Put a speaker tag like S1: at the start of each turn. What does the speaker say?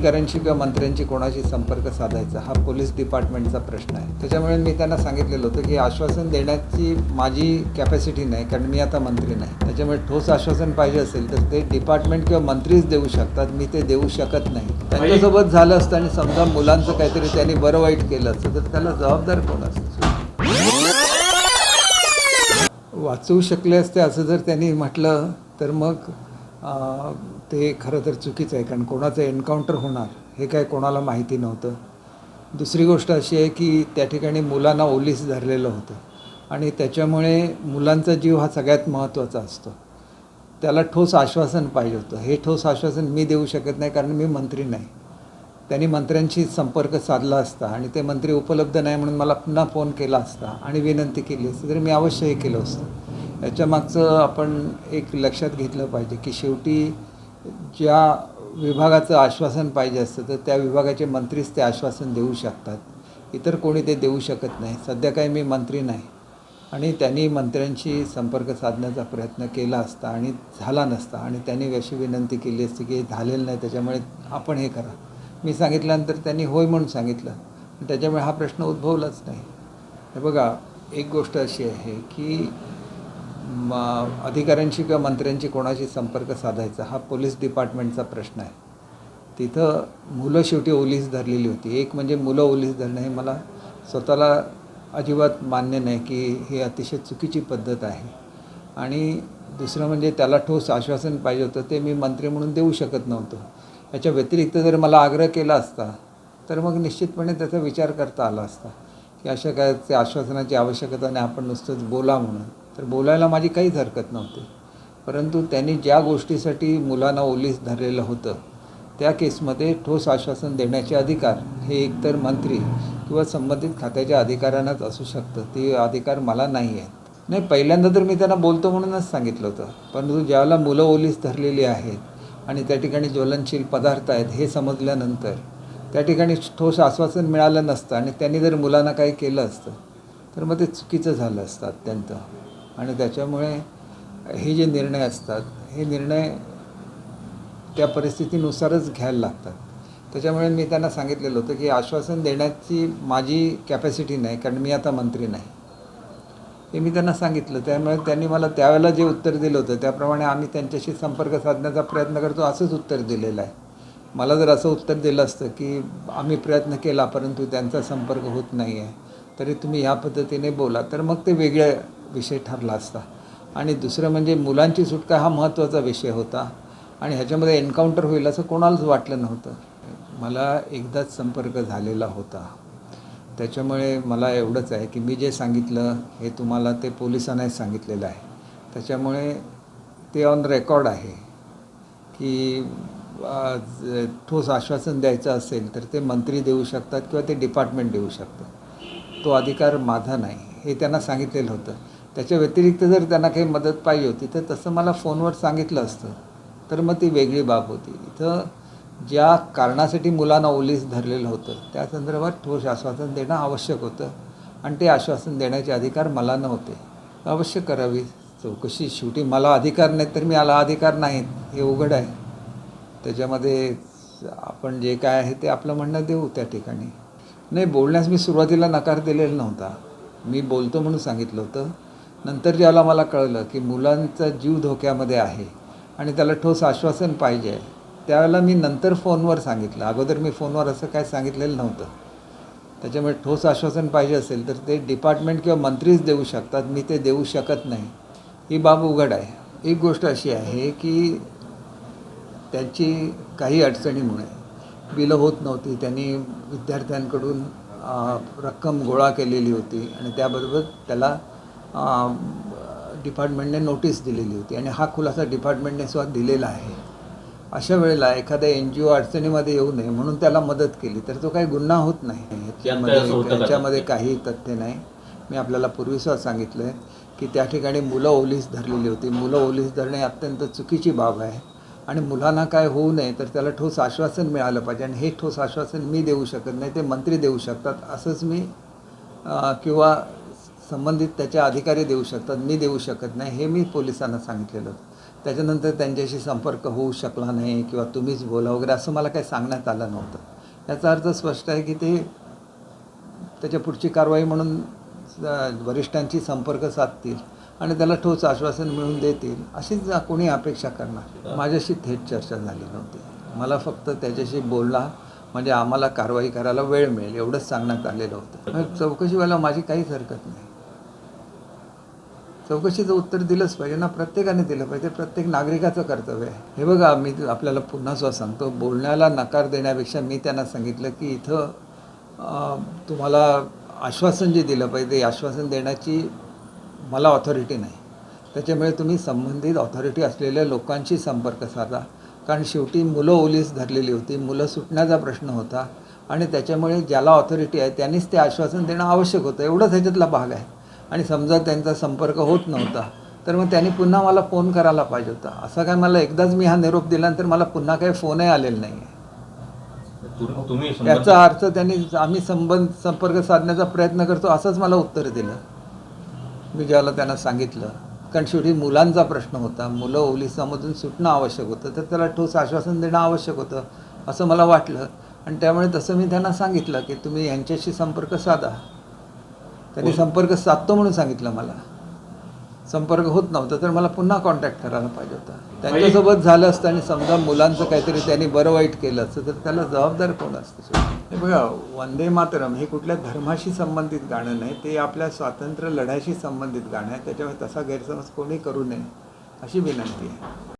S1: अधिकाऱ्यांशी किंवा मंत्र्यांशी कोणाशी संपर्क साधायचा हा पोलीस डिपार्टमेंटचा प्रश्न आहे. त्याच्यामुळे मी त्यांना सांगितलेलं होतं की आश्वासन देण्याची माझी कॅपॅसिटी नाही कारण मी आता मंत्री नाही. त्याच्यामुळे ठोस आश्वासन पाहिजे असेल तर ते डिपार्टमेंट किंवा मंत्रीच देऊ शकतात मी ते देऊ शकत नाही. त्यांच्यासोबत झालं असतं आणि समजा मुलांचं काहीतरी त्यांनी बरं वाईट केलं असतं तर त्याला जबाबदार कोण असतं? वाचवू शकले असते असं जर त्यांनी म्हटलं तर मग ते खरं तर चुकीचं आहे कारण कोणाचं एन्काउंटर होणार हे काय कोणाला माहिती नव्हतं. दुसरी गोष्ट अशी आहे की त्या ठिकाणी मुलांना ओलीस धरलेलं होतं. आणि त्याच्यामुळे मुलांचा जीव हा सगळ्यात महत्त्वाचा असतो. त्याला ठोस आश्वासन पाहिजे होतं. हे ठोस आश्वासन मी देऊ शकत नाही कारण मी मंत्री नाही. त्यांनी मंत्र्यांशी संपर्क साधला असता आणि ते मंत्री उपलब्ध नाही म्हणून मला पुन्हा फोन केला असता आणि विनंती केली असती तर मी अवश्य हे केलं असतं. याच्यामागचं आपण एक लक्षात घेतलं पाहिजे की शेवटी ज्या विभागाचं आश्वासन पाहिजे असतं तर त्या विभागाचे मंत्रीच ते आश्वासन देऊ शकतात. इतर कोणी ते देऊ शकत नाही. सध्या काही मी मंत्री नाही. आणि त्यांनी मंत्र्यांशी संपर्क साधण्याचा प्रयत्न केला असता आणि झाला नसता. आणि त्यांनी अशी विनंती केली असती की झालेलं नाही त्याच्यामुळे आपण हे करा. मी सांगितल्यानंतर त्यांनी होय म्हणून सांगितलं. त्याच्यामुळे हा प्रश्न उद्भवलाच नाही. हे बघा एक गोष्ट अशी आहे की म अधिकाऱ्यांशी किंवा मंत्र्यांशी कोणाशी संपर्क साधायचा हा पोलीस डिपार्टमेंटचा प्रश्न आहे. तिथं मुलं शेवटी ओलीस धरलेली होती. एक म्हणजे मुलं ओलीस धरणं हे मला स्वतःला अजिबात मान्य नाही की ही अतिशय चुकीची पद्धत आहे. आणि दुसरं म्हणजे त्याला ठोस आश्वासन पाहिजे होतं ते मी मंत्री म्हणून देऊ शकत नव्हतो. याच्या व्यतिरिक्त जर मला आग्रह केला असता तर मग निश्चितपणे त्याचा विचार करता आला असता की अशा काय ते आश्वासनाची आवश्यकता नाही आपण नुसतंच बोला म्हणून. तर बोलायला माझी काहीच हरकत नव्हती. परंतु त्यांनी ज्या गोष्टीसाठी मुलांना ओलीस धरलेलं होतं त्या केसमध्ये ठोस आश्वासन देण्याचे अधिकार हे एकतर मंत्री किंवा संबंधित खात्याच्या अधिकाऱ्यांनाच असू शकतं. ते अधिकार मला नाही आहेत. नाही पहिल्यांदा तर मी त्यांना बोलतो म्हणूनच सांगितलं होतं. परंतु ज्यावेळेला मुलं ओलीस धरलेली आहेत आणि त्या ठिकाणी ज्वलनशील पदार्थ आहेत हे समजल्यानंतर त्या ठिकाणी ठोस आश्वासन मिळालं नसतं आणि त्यांनी जर मुलांना काही केलं असतं तर मग ते चुकीचं झालं असतं अत्यंत. आणि त्याच्यामुळे हे जे निर्णय असतात हे निर्णय त्या परिस्थितीनुसारच घ्यायला लागतात. त्याच्यामुळे मी त्यांना सांगितलेलं होतं की आश्वासन देण्याची माझी कॅपॅसिटी नाही कारण मी आता मंत्री नाही. हे मी त्यांना सांगितलं. त्यामुळे त्यांनी मला त्यावेळेला जे उत्तर दिलं होतं त्याप्रमाणे आम्ही त्यांच्याशी संपर्क साधण्याचा प्रयत्न करतो असंच उत्तर दिलेलं आहे. मला जर असं उत्तर दिलं असतं की आम्ही प्रयत्न केला परंतु त्यांचा संपर्क होत नाही आहे तरी तुम्ही ह्या पद्धतीने बोला तर मग ते वेगळा विषय ठरला असता. आणि दुसरं म्हणजे मुलांची सुटका हा महत्त्वाचा विषय होता. आणि ह्याच्यामध्ये एन्काउंटर होईल असं कोणालाच वाटलं नव्हतं. मला एकदाच संपर्क झालेला होता. त्याच्यामुळे मला एवढंच आहे की मी जे सांगितलं हे तुम्हाला ते पोलिसांनाही सांगितलेलं आहे. त्याच्यामुळे ते ऑन रेकॉर्ड आहे की ठोस आश्वासन द्यायचं असेल तर ते मंत्री देऊ शकतात किंवा ते डिपार्टमेंट देऊ शकतं. तो अधिकार माझा नाही. हे त्यांना सांगितलेलं होतं. त्याच्या व्यतिरिक्त जर त्यांना काही मदत पाहिजे होती तर तसं मला फोनवर सांगितलं असतं. तर मग ती वेगळी बाब होती. इथं ज्या कारणासाठी मुलांना ओलीस धरलेलं होतं त्या संदर्भात ठोस आश्वासन देणं आवश्यक होतं आणि ते आश्वासन देण्याचे अधिकार मला नव्हते. अवश्य करावी. चौकशी शेवटी मला अधिकार नाहीत तर मी आला अधिकार नाहीत. हे उघड आहे. त्याच्यामध्ये आपण जे काय आहे ते आपलं म्हणणं देऊ त्या ठिकाणी. नाही बोलण्यास मी सुरुवातीला नकार दिलेला नव्हता. मी बोलतो म्हणून सांगितलं होतं. नंतर ज्याला मला कळलं की मुलांचा जीव धोक्यामध्ये आहे आणि त्याला ठोस आश्वासन पाहिजे आहे त्यावेळेला मी नंतर फोनवर सांगितलं. अगोदर मी फोनवर असं काय सांगितलेलं नव्हतं. त्याच्यामुळे ठोस आश्वासन पाहिजे असेल तर ते डिपार्टमेंट किंवा मंत्रीच देऊ शकतात. मी ते देऊ शकत नाही. ही बाब उघड आहे. एक गोष्ट अशी आहे की त्यांची काही अडचणीमुळे बिलं होत नव्हती. त्यांनी विद्यार्थ्यांकडून रक्कम गोळा केलेली होती आणि त्याबरोबर त्याला डिपार्टमेंटने नोटीस दिलेली होती आणि हा खुलासा डिपार्टमेंटने सुद्धा दिलेला आहे. अशा वेळेला एखाद्या एन जी ओ अडचणीमध्ये येऊ नये म्हणून त्याला मदत केली तर तो काही गुन्हा होत नाही. याच्यामध्ये काही तथ्य नाही. मी आपल्याला पूर्वीसुद्धा सांगितलं आहे की त्या ठिकाणी मुलं ओलीस धरलेली होती. मुलं ओलीस धरणे अत्यंत चुकीची बाब आहे आणि मुलांना काय होऊ नये तर त्याला ठोस आश्वासन मिळालं पाहिजे आणि हे ठोस आश्वासन मी देऊ शकत नाही ते मंत्री देऊ शकतात असंच मी किंवा संबंधित त्याचे अधिकारी देऊ शकतात मी देऊ शकत नाही हे मी पोलिसांना सांगितलेलं. होतं त्याच्यानंतर त्यांच्याशी संपर्क होऊ शकला नाही किंवा तुम्हीच बोला वगैरे असं मला काही सांगण्यात आलं नव्हतं. याचा अर्थ स्पष्ट आहे की ते त्याच्या पुढची कारवाई म्हणून वरिष्ठांशी संपर्क साधतील आणि त्याला ठोस आश्वासन मिळून देतील अशीच कोणी अपेक्षा करणार. माझ्याशी थेट चर्चा झाली नव्हती. मला फक्त त्याच्याशी बोलला म्हणजे आम्हाला कारवाई करायला वेळ मिळेल एवढंच सांगण्यात आलेलं होतं. चौकशीवाला माझी काहीच हरकत नाही. चौकशीचं उत्तर दिलंच पाहिजे. ना प्रत्येकाने दिलं पाहिजे. प्रत्येक नागरिकाचं कर्तव्य आहे. हे बघा मी आपल्याला पुन्हा सुद्धा सांगतो बोलण्याला नकार देण्यापेक्षा मी त्यांना सांगितलं की इथं तुम्हाला आश्वासन जे दिलं पाहिजे आश्वासन देण्याची मला ऑथॉरिटी नाही. त्याच्यामुळे तुम्ही संबंधित ऑथॉरिटी असलेल्या लोकांशी संपर्क साधा. कारण शेवटी मुलं ओलीस धरलेली होती मुलं सुटण्याचा प्रश्न होता आणि त्याच्यामुळे ज्याला ऑथॉरिटी आहे त्यांनीच ते आश्वासन देणं आवश्यक होतं. एवढंच ह्याच्यातला भाग आहे. आणि समजा त्यांचा संपर्क होत नव्हता तर मग त्यांनी पुन्हा मला फोन करायला पाहिजे होता. असं काय मला एकदाच मी हा निरोप दिल्यानंतर मला पुन्हा काही फोनही आलेला नाही आहे
S2: तुम्ही
S1: याचा अर्थ त्यांनी आम्ही संबंध संपर्क साधण्याचा प्रयत्न करतो असंच मला उत्तर दिलं. मी ज्याला त्यांना सांगितलं. कारण शेवटी मुलांचा प्रश्न होता. मुलं ओलिसामधून सुटणं आवश्यक होतं. तर त्याला ठोस आश्वासन देणं आवश्यक होतं असं मला वाटलं. आणि त्यामुळे तसं मी त्यांना सांगितलं की तुम्ही यांच्याशी संपर्क साधा. त्यांनी संपर्क साधतो म्हणून सांगितलं मला. संपर्क होत नव्हता तर मला पुन्हा कॉन्टॅक्ट करायला पाहिजे होता. त्यांच्यासोबत झालं असतं आणि समजा मुलांचं काहीतरी त्यांनी बरं वाईट केलं असतं तर त्याला जबाबदार कोण असतं? हे बघा वंदे मातरम हे कुठल्या धर्माशी संबंधित गाणं नाही ते आपल्या स्वातंत्र्य लढ्याशी संबंधित गाणं आहे त्याच्यामुळे तसा गैरसमज कोणी करू नये अशी विनंती आहे.